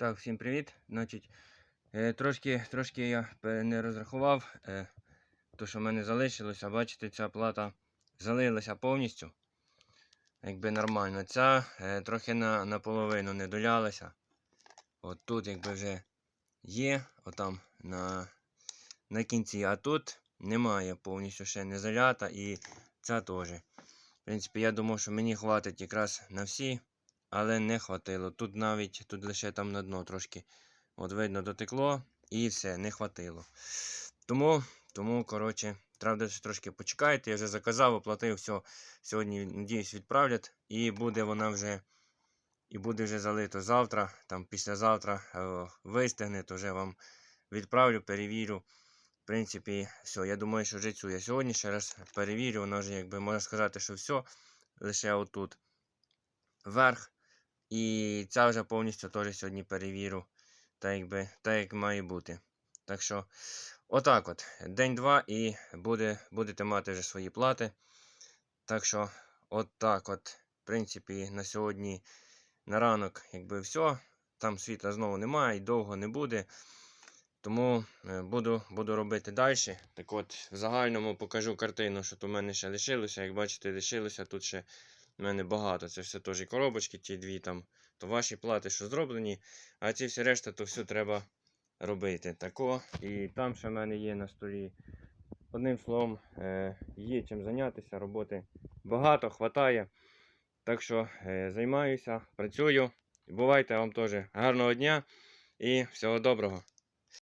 Так, всім привіт. Значить, е, трошки, трошки я не розрахував, е, то, що в мене залишилося. Бачите, ця плата залилася повністю. Якби нормально. Ця е, трохи на, наполовину не долялася. От тут якби вже є, отам на, на кінці, а тут немає повністю ще не залята і ця теж. В принципі, я думав, що мені хватить якраз на всі але не хватило. Тут навіть тут лише там на дно трошки от видно дотекло і все, не хватило. Тому, тому коротше, треба трошки почекайте. Я вже заказав, оплатив, все. Сьогодні, надіюсь, відправлять, і буде вона вже. І буде вже залито завтра, там післязавтра е, вистигне, то вже вам відправлю, перевірю. В принципі, все. Я думаю, що вже цю я сьогодні ще раз перевірю. Вона вже, якби можна сказати, що все. Лише отут вверх. І ця вже повністю теж сьогодні перевірю, так, якби, так як має бути. Так що, отак от. День-два і буде, будете мати вже свої плати. Так що, отак от, в принципі, на сьогодні, на ранок, якби все. Там світла знову немає і довго не буде. Тому е, буду, буду робити далі. Так от, в загальному покажу картину, що тут у мене ще лишилося. Як бачите, лишилося тут ще у мене багато. Це все теж коробочки, ті дві там, то ваші плати, що зроблені. А ці всі решта, то все треба робити. Тако. І там ще в мене є на столі. Одним словом, е, є чим зайнятися, роботи багато, хватає. Так що е, займаюся, працюю. Бувайте вам теж гарного дня і всього доброго.